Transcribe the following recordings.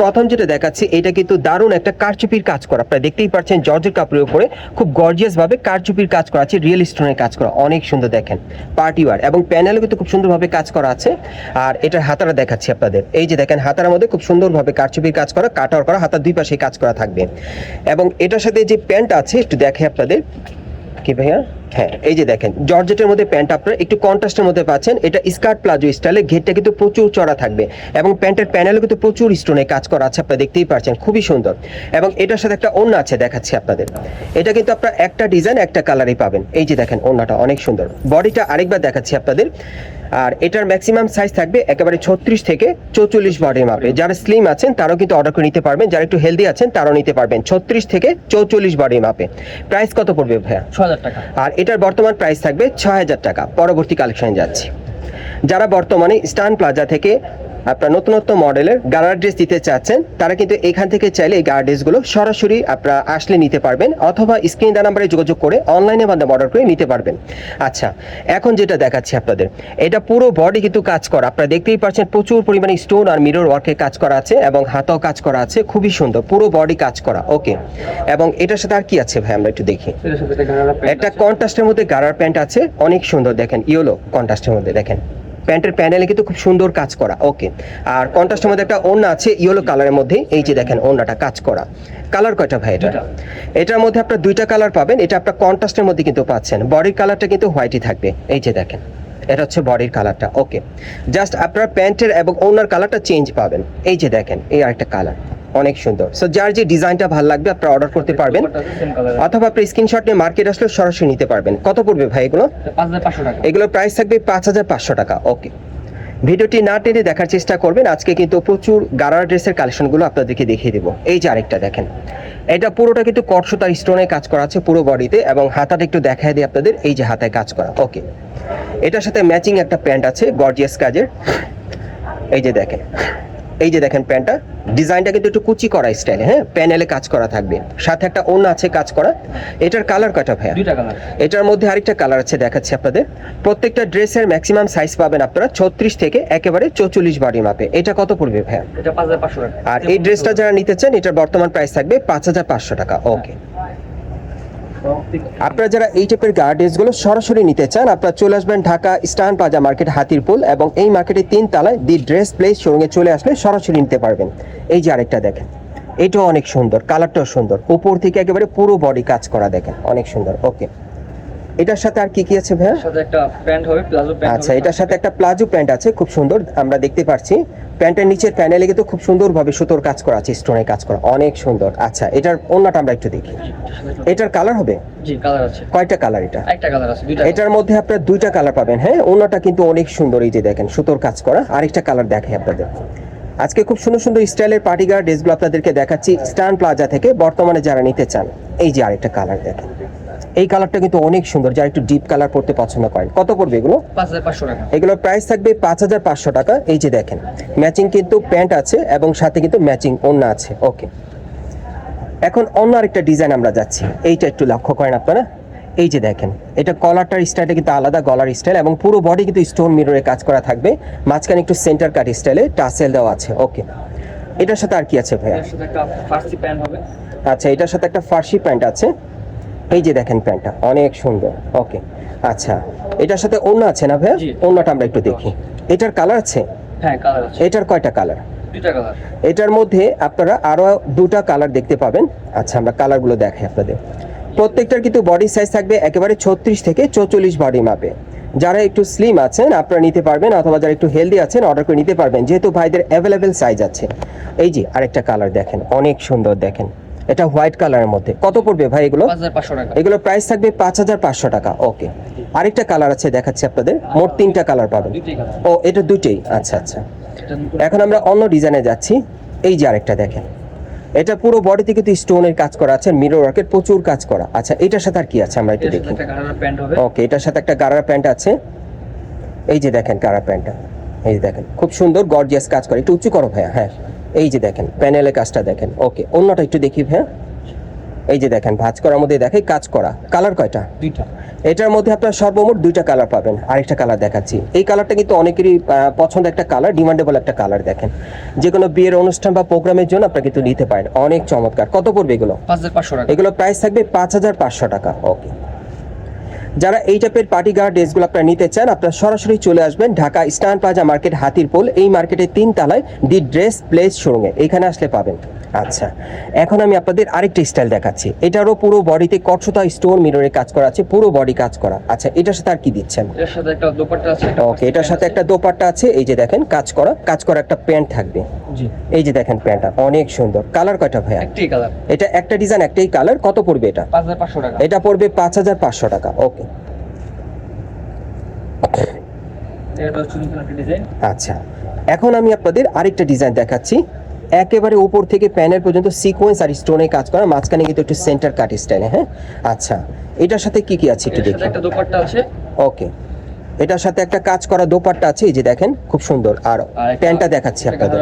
প্রথম যেটা দেখাচ্ছি, এটা কিন্তু দারুণ একটা কারচুপির কাজ করা। আপনারা দেখতেই পাচ্ছেন জর্জের কাপড়ের উপরে খুব গর্জিয়াস ভাবে কারচুপির কাজ করা আছে রিয়েল স্টোনের কাজ করা, অনেক সুন্দর দেখেন পার্টি ওয়ার এবং প্যানেলও কিন্তু খুব সুন্দরভাবে কাজ করা আছে। আর এটার হাতারা দেখাচ্ছি আপনাদের, এই যে দেখেন হাতার মধ্যে খুব সুন্দরভাবে কারচুপির কাজ করা, কাটার করা, হাতার দুই পাশে কাজ করা থাকবে। এবং এটার সাথে যে প্যান্ট আছে, একটু দেখে আপনাদের কি ভাইয়া? হ্যাঁ এই যে দেখেন, জর্জেটের মধ্যে প্যান্ট আপনারা একটু কন্ট্রাস্টের মধ্যে পাচ্ছেন। এটা স্কার্ট প্লাজো স্টাইলে ঘেরটা কিন্তু প্রচুর চড়া থাকবে এবং প্যান্টের প্যানেলও কিন্তু প্রচুর স্টোনে কাজ করা আছে, আপনারা দেখতেই পাচ্ছেন খুবই সুন্দর। এবং এটার সাথে একটা ওড়না আছে, দেখাচ্ছি আপনাদের। এটা কিন্তু আপনারা একটা ডিজাইন একটা কালারই পাবেন। এই যে দেখেন, ওড়নাটা অনেক সুন্দর। বডিটা আরেকবার দেখাচ্ছি আপনাদের। আর এটার ম্যাক্সিমাম সাইজ থাকবে একেবারে ছত্রিশ থেকে চৌচল্লিশ বডির মাপে যারা স্লিম আছেন তারাও কিন্তু অর্ডার করে নিতে পারবেন। যারা একটু হেলদি আছেন তারাও নিতে পারবেন ছত্রিশ থেকে চৌচল্লিশ বডির মাপে প্রাইস কত পড়বে ভাইয়া? ছ হাজার টাকা। আর এটার বর্তমান প্রাইস থাকবে ছ হাজার টাকা। পরবর্তী কালেকশন যাচ্ছি। যারা বর্তমানে স্টান প্লাজা থেকে আপনার নতুনত্ব মডেলের গাড়ার ড্রেস দিতে চাচ্ছেন তারা কিন্তু এখান থেকে চাইলে এই গাড়ার ড্রেসগুলো সরাসরি আপনারা আসলে নিতে পারবেন অথবা স্ক্রিন দা নাম্বারে যোগাযোগ করে অনলাইনে মাধ্যমে অর্ডার করে নিতে পারবেন। আচ্ছা এখন যেটা দেখাচ্ছি আপনাদের এটা পুরো বডি কিন্তু কাজ করা। আপনারা দেখতেই পাচ্ছেন প্রচুর পরিমাণে স্টোন আর মিরর ওয়ার্কে কাজ করা আছে এবং হাতাও কাজ করা আছে খুবই সুন্দর পুরো বডি কাজ করা ওকে এবং এটার সাথে আর কি আছে ভাই আমরা একটু দেখি। একটা কন্ট্রাস্টের মধ্যে গারার প্যান্ট আছে অনেক সুন্দর দেখেন ইয়েলো কন্ট্রাস্টের মধ্যে দেখেন। প্যান্টের প্যানেলে কিন্তু খুব সুন্দর কাজ করা ওকে। আর কন্ট্রাস্টের মধ্যে একটা ওড়না আছে ইয়েলো কালারের মধ্যে এই যে দেখেন ওড়নাটা কাজ করা। কালার কয়টা ভাই এটা? এটার মধ্যে আপনার দুইটা কালার পাবেন এটা আপনার কন্ট্রাস্টের মধ্যে কিন্তু পাচ্ছেন। বডির কালারটা কিন্তু হোয়াইটই থাকবে এই যে দেখেন। এটা হচ্ছে বডির কালারটা ওকে। জাস্ট আপনার প্যান্টের এবং ওনার কালারটা চেঞ্জ পাবেন এই যে দেখেন এই আরেকটা কালার অনেক সুন্দর। সো যার যে ডিজাইনটা ভালো লাগবে আপনারা অর্ডার করতে পারবেন। অথবা আপনি স্ক্রিনশট নিয়ে মার্কেট আসলে সরাসরি নিতে পারবেন। কত পড়বে ভাই এগুলো? এগুলোর প্রাইস থাকবে পাঁচ হাজার পাঁচশো টাকা। ওকে ভিডিওটি না টেনে দেখার চেষ্টা করবেন। আজকে কিন্তু প্রচুর গারার ড্রেসের কালেকশনগুলো আপনাদেরকে দেখিয়ে দেবো। এই যে আরেকটা দেখেন। এটা পুরোটা কিন্তু কটসুতার স্টোনে কাজ করা আছে পুরো বডিতে এবং হাতাটা একটু দেখায় দিই আপনাদের। এই যে হাতায় কাজ করা। ওকে এটার সাথে ম্যাচিং একটা প্যান্ট আছে গর্জিয়াস কাজের। এই যে দেখেন। এই যে দেখেন প্যান্টটা ডিজাইনটা কিন্তু একটু কুচি করা স্টাইলে হ্যাঁ? প্যানেলে কাজ করা থাকবে। সাথে একটা অন্য আছে কাজ করা। এটার কালার কয়টা ভাইয়া? এটার মধ্যে আরেকটা কালার আছে দেখাচ্ছি আপনাদের। প্রত্যেকটা ড্রেসের ম্যাক্সিমাম সাইজ পাবেন আপনারা ছত্রিশ থেকে একেবারে চৌচল্লিশ বাড়ি মাপে এটা কত পড়বে ভাইয়া? আর এই ড্রেসটা যারা নিতে চান এটার বর্তমান প্রাইস থাকবে পাঁচ হাজার পাঁচশো টাকা। ওকে আপনারা যারা এই টাইপের গার্ডেন্সগুলো সরাসরি নিতে চান, আপনারা চলে আসবেন ঢাকা স্টান প্লাজা মার্কেট হাতিরপুল এবং এই মার্কেটের তিন তালায় দি ড্রেস প্লেস শোরুমে চলে আসলে সরাসরি নিতে পারবেন। এই যে আরেকটা দেখেন, এটাও অনেক সুন্দর কালারটাও সুন্দর, উপর থেকে একেবারে পুরো বডি কাজ করা দেখেন, অনেক সুন্দর ওকে এটার সাথে আর কি কি আছে ভাইয়া? সাথে একটা প্যান্ট হবে প্লাজো প্যান্ট আচ্ছা এটার সাথে একটা প্লাজো প্যান্ট আছে খুব সুন্দর আমরা দেখতে পাচ্ছি প্যান্টের নিচের প্যানেলে কিন্তু খুব সুন্দরভাবে সুতোর কাজ করা আছে স্টোনের কাজ করা অনেক সুন্দর। আচ্ছা এটার অন্যটা আমরা একটু দেখি। এটার কালার হবে? জি কালার আছে। কয়টা কালার এটা? একটা কালার আছে দুইটা এটার মধ্যে আপনার দুইটা কালার পাবেন হ্যাঁ? অন্যটা কিন্তু অনেক সুন্দর এই যে দেখেন সুতোর কাজ করা। আরেকটা কালার দেখে আপনাদের। আজকে খুব সুন্দর সুন্দর স্টাইলের পার্টি গার্ড ড্রেসগুলো আপনাদেরকে দেখাচ্ছি স্টান প্লাজা থেকে বর্তমানে যারা নিতে চান। এই যে আরেকটা কালার দেখেন। এই কালারটা কিন্তু অনেক সুন্দর যারা একটু ডিপ কালার পড়তে পছন্দ করেন। কত পড়বে এগুলো? পাঁচ হাজার পাঁচশো টাকা। এগুলোর প্রাইস থাকবে পাঁচ হাজার পাঁচশো টাকা। এই যে দেখেন ম্যাচিং কিন্তু প্যান্ট আছে এবং সাথে কিন্তু ম্যাচিং ওড়না আছে। ওকে এখন অন্য আরেকটা ডিজাইন আমরা যাচ্ছি। এইটা একটু লক্ষ্য করেন আপনারা। এই যে দেখেন এটা কলারটার স্টাইলটা কিন্তু আলাদা গলার স্টাইল এবং পুরো বডি কিন্তু স্টোন মিররে কাজ করা থাকবে। মাঝখানে একটু সেন্টার কাট স্টাইলে টাসেল দেওয়া আছে। ওকে এটার সাথে আর কি আছে ভাইয়া? এর সাথে একটা ফার্সি প্যান্ট হবে। আচ্ছা এটার সাথে একটা ফার্সি প্যান্ট আছে। এই যে দেখেন প্যান্টটা অনেক সুন্দর। ওকে আচ্ছা এটার সাথে অন্য আছে না ভাইয়া? জি। অন্যটা আমরা একটু দেখি। এটার কালার আছে? হ্যাঁ কালার আছে। এটার কয়টা কালার? এটার মধ্যে আপনারা আরও দুটা কালার দেখতে পাবেন। আচ্ছা আমরা কালারগুলো দেখাই আপনাদের। প্রত্যেকটার কিন্তু বডি সাইজ থাকবে একেবারে ছত্রিশ থেকে চৌচল্লিশ বডি মাপে। যারা একটু স্লিম আছেন আপনারা নিতে পারবেন অথবা যারা একটু হেলদি আছেন অর্ডার করে নিতে পারবেন। যেহেতু ভাইদের অ্যাভেলেবেল সাইজ আছে। এই যে আরেকটা কালার দেখেন অনেক সুন্দর দেখেন। এটা হোয়াইট কালারের মধ্যে। কত পড়বে ভাই এগুলো? এগুলো প্রাইস থাকবে পাঁচ হাজার পাঁচশো টাকা ওকে। আরেকটা কালার আছে দেখাচ্ছি আপনাদের। মোট তিনটা কালার পাবেন। ও এটা দুটেই আচ্ছা আচ্ছা। এখন আমরা অন্য ডিজাইনে যাচ্ছি। এই যে আরেকটা দেখেন। এটা পুরো বডিতে কিন্তু স্টোনের কাজ করা আছে মিরর ওয়ার্কের প্রচুর কাজ করা। আচ্ছা এটার সাথে আর কি আছে আমরা একটু দেখি। ওকে এটার সাথে একটা গারার প্যান্ট আছে। এই যে দেখেন গারার প্যান্টটা। এই যে দেখেন খুব সুন্দর গর্জিয়াস কাজ করে। একটু উঁচু করো ভাইয়া হ্যাঁ। এই যে দেখেন প্যানেলের কাজটা দেখেন। ওকে অন্যটা একটু দেখি ভাইয়া। এই যে দেখেন ভাঁজ করার মধ্যে দেখে কাজ করা। কালার কয়টা? দুইটা। এটার মধ্যে আপনার সর্বমোট দুইটা কালার পাবেন। আরেকটা কালার দেখাচ্ছি। এই কালারটা কিন্তু অনেকেরই পছন্দ একটা কালার ডিমান্ডেবল একটা কালার দেখেন। যে কোনো বিয়ের অনুষ্ঠান বা প্রোগ্রামের জন্য আপনারা কিন্তু নিতে পারেন। অনেক চমৎকার। কত পড়বে এগুলো? পাঁচ হাজার পাঁচশো টাকা। এগুলো প্রাইস থাকবে পাঁচ হাজার পাঁচশো টাকা। ওকে। যারা এই টাইপের পার্টি গার্ড ড্রেসগুলো আপনারা নিতে চান আপনারা সরাসরি চলে আসবেন ঢাকা স্টান প্লাজা মার্কেট হাতিরপোল। এই মার্কেটের তিন তালায় দি ড্রেস প্লেস শোরুমে। এখানে আসলে পাবেন। আচ্ছা এখন আমি আপনাদের আরেকটা স্টাইল দেখাচ্ছি। এটারও পুরো বডিতে কটসতা স্টোন মিররে কাজ করা আছে পুরো বডি কাজ করা। আচ্ছা এটার সাথে আর কি দিচ্ছেন? এর সাথে একটা দোপাট্টা আছে ওকে এটার সাথে একটা দোপাট্টা আছে। এই যে দেখেন কাজ করা কাজ করা একটা প্যান্ট থাকবে। জি। এই যে দেখেন প্যান্টটা অনেক সুন্দর। কালার কয়টা ভাইয়া? একটি কালার। এটা একটা ডিজাইন একটাই কালার। কত পড়বে এটা? পাঁচ হাজার পাঁচশো টাকা। এটা পড়বে পাঁচ হাজার পাঁচশো টাকা। ওকে এটা হচ্ছে নতুন একটা ডিজাইন আচ্ছা এখন আমি আপনাদের আরেকটা ডিজাইন দেখাচ্ছি। একেবারে উপর থেকে প্যানেল পর্যন্ত সিকোয়েন্স আর স্টোনে কাজ করা মাঝখানে কিন্তু একটু সেন্টার কাট স্টাইলে হ্যাঁ? আচ্ছা এটার সাথে কি কি আছে একটু দেখি? একটা দোপাট্টা আছে। ওকে এটার সাথে একটা কাজ করা দোপাট্টা আছে এই যে দেখেন খুব সুন্দর। আর প্যান্টটা দেখাচ্ছি আপনাদের।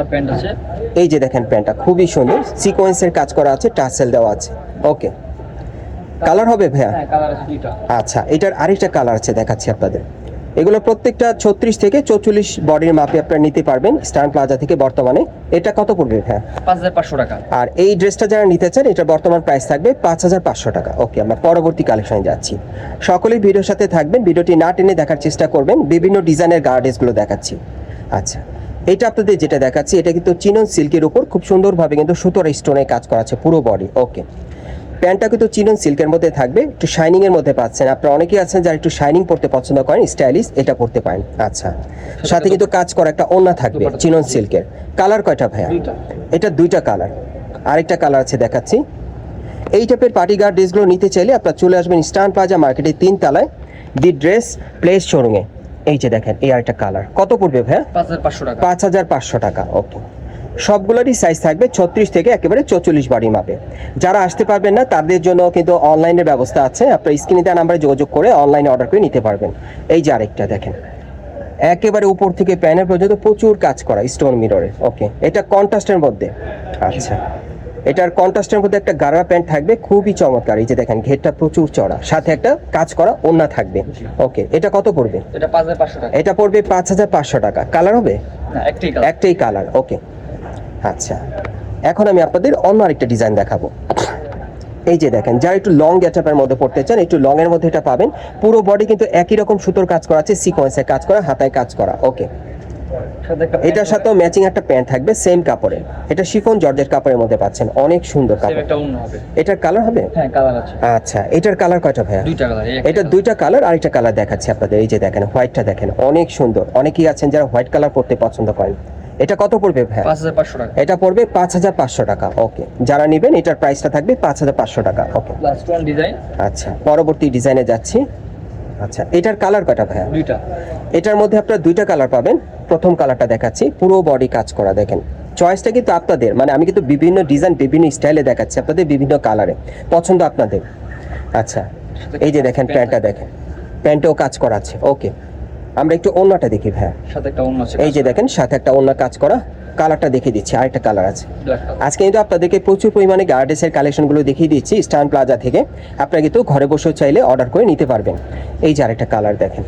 এই যে দেখেন প্যান্টটা খুবই সুন্দর। সিকোয়েন্সের কাজ করা আছে টাসেল দেওয়া আছে। ওকে কালার হবে ভাইয়া? হ্যাঁ আচ্ছা এটার আরেকটা কালার আছে দেখাচ্ছি আপনাদের। এগুলো প্রত্যেকটা ছত্রিশ থেকে চৌচল্লিশ বডির মাপে আপনারা নিতে পারবেন স্টান প্লাজা থেকে বর্তমানে। এটা কত পড়বে হ্যাঁ পাঁচ হাজার পাঁচশো টাকা। আর এই ড্রেসটা যারা নিতে চান এটার বর্তমান প্রাইস থাকবে পাঁচ হাজার পাঁচশো টাকা। ওকে আমরা পরবর্তী কালেকশনে যাচ্ছি। সকলেই ভিডিওর সাথে থাকবেন ভিডিওটি না টেনে দেখার চেষ্টা করবেন বিভিন্ন ডিজাইনের গার্ডেসগুলো দেখাচ্ছি। আচ্ছা এটা আপনাদের যেটা দেখাচ্ছি এটা কিন্তু চিনন সিল্কের উপর খুব সুন্দরভাবে কিন্তু সুতোর স্টোনে কাজ করা আছে পুরো বডি ওকে প্যান্টটা কিন্তু চিনন সিল্কের মধ্যে থাকবে একটু শাইনিং এর মধ্যে পাচ্ছেন। আপনারা অনেকেই আছেন যারা একটু শাইনিং পড়তে পছন্দ করেন স্টাইলিশ এটা পড়তে পারেন। আচ্ছা। সাথে কিন্তু কাজ করা একটা ওন্না থাকবে। চিনন সিল্কের। কালার কয়টা ভাইয়া? এটা দুইটা কালার আরেকটা কালার আছে দেখাচ্ছি। এই টাইপের পার্টি গার্ড ড্রেসগুলো নিতে চাইলে আপনারা চলে আসবেন স্টান প্লাজা মার্কেটের তিন তলায় দি ড্রেস প্লেস শোরুমে এই যে দেখেন এই আরেকটা কালার কত পড়বে ভাইয়া? পাঁচ হাজার পাঁচশো টাকা। ওকে সবগুলোরই সাইজ থাকবে ছত্রিশ থেকে একেবারে চৌচল্লিশ বাড়ি মাপে। যারা আসতে পারবেন না তাদের জন্য কিন্তু অনলাইনের ব্যবস্থা আছে। আপনার স্ক্রিনে দেওয়া নাম্বারে যোগাযোগ করে অনলাইনে অর্ডার করে নিতে পারবেন। এই যে আরেকটা দেখেন। একেবারে উপর থেকে প্যানেল পর্যন্ত প্রচুর কাজ করা স্টোন মিররে ওকে এটা কন্ট্রাস্টের মধ্যে। আচ্ছা এটার কন্ট্রাস্টের মধ্যে একটা গাড়া প্যান্ট থাকবে খুবই চমৎকার। এই যে দেখেন ঘেরটা প্রচুর চড়া। সাথে একটা কাজ করা ওন্না থাকবে। ওকে এটা কত পড়বে? এটা পড়বে পাঁচ হাজার পাঁচশো টাকা। কালার হবে? একটাই কালার ওকে আচ্ছা। এখন আমি আপনাদের অন্য আরেকটা ডিজাইন দেখাবো। এই যে দেখেন যারা একটু লং গেটআপের মধ্যে পড়তে চান একটু লং এর মধ্যে এটা পাবেন। পুরো বডি কিন্তু একই রকম সুতোর কাজ করা আছে সিকোয়েন্সের কাজ করা হাতায় কাজ করা ওকে এটার সাথেও ম্যাচিং একটা প্যান্ট থাকবে সেম কাপড়ের। এটা শিফন জর্জের কাপড়ের মধ্যে পাচ্ছেন অনেক সুন্দর কাপড়। একটা এটার কালার হবে? হ্যাঁ কালার আছে। আচ্ছা এটার কালার কয়টা ভাইয়া? দুইটা কালার এটা দুইটা কালার আরেকটা কালার দেখাচ্ছি আপনাদের। এই যে দেখেন হোয়াইটটা দেখেন অনেক সুন্দর। অনেকেই আছেন যারা হোয়াইট কালার পড়তে পছন্দ করেন। এটা কত পড়বে টাকা। এটা পড়বে পাঁচ হাজার পাঁচশো টাকা ওকে। যারা নেবেন এটার প্রাইসটা থাকবে পাঁচ হাজার পাঁচশো টাকা ওকে। লাস্ট ওয়ান ডিজাইন আচ্ছা পরবর্তী ডিজাইনে যাচ্ছি। আচ্ছা এটার কালার কটা ভাইয়া? দুইটা। এটার মধ্যে আপনারা দুইটা কালার পাবেন। প্রথম কালারটা দেখাচ্ছি পুরো বডি কাজ করা দেখেন। চয়েসটা কিন্তু আপনাদের মানে আমি কিন্তু বিভিন্ন ডিজাইন বিভিন্ন স্টাইলে দেখাচ্ছি আপনাদের বিভিন্ন কালারে। পছন্দ আপনাদের। আচ্ছা এই যে দেখেন প্যান্টটা দেখেন। প্যান্টেও কাজ করা আছে ওকে। আমরা একটু অন্যটা দেখি ভাইয়া। সাথে একটা এই যে দেখেন সাথে একটা অন্য কাজ করা। কালারটা দেখিয়ে দিচ্ছি আরেকটা কালার আছে। আজকে কিন্তু আপনাদেরকে প্রচুর পরিমাণে গার্ডেসের কালেকশনগুলো দেখিয়ে দিচ্ছি স্টান প্লাজা থেকে। আপনারা কিন্তু ঘরে বসেও চাইলে অর্ডার করে নিতে পারবেন। এই যে আরেকটা কালার দেখেন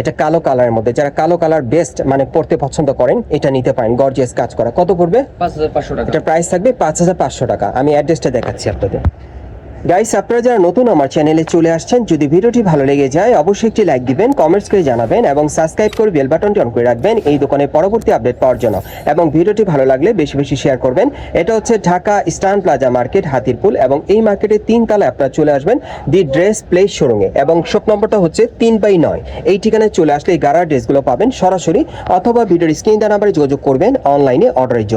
এটা কালো কালারের মধ্যে। যারা কালো কালার বেস্ট মানে পড়তে পছন্দ করেন এটা নিতে পারেন। গর্জিয়াস কাজ করা। কত পড়বে? পাঁচ হাজার পাঁচশো টাকা। এটা প্রাইস থাকবে পাঁচ হাজার পাঁচশো টাকা। আমি অ্যাড্রেসটা দেখাচ্ছি আপনাদের। গাইস আপনারা যারা নতুন আমার চ্যানেলে চলে আসছেন, যদি ভিডিওটি ভালো লেগে যায়, অবশ্যই একটি লাইক দিবেন কমেন্টস করে জানাবেন এবং সাবস্ক্রাইব করে বেল বাটনটি অন করে রাখবেন এই দোকানের পরবর্তী আপডেট পাওয়ার জন্য। এবং ভিডিওটি ভালো লাগলে বেশি বেশি শেয়ার করবেন। এটা হচ্ছে ঢাকা স্টান প্লাজা মার্কেট হাতিরপুল এবং এই মার্কেটের তিন তলায় আপনারা চলে আসবেন দি ড্রেস প্লেস শোরুমে এবং শপ নম্বরটা হচ্ছে তিন বাই নয়। এই ঠিকানায় চলে আসলে এই গাড়ার ড্রেসগুলো পাবেন সরাসরি অথবা ভিডিওর স্ক্রিন দেওয়া নাম্বারে যোগাযোগ করবেন অনলাইনে অর্ডারের জন্য।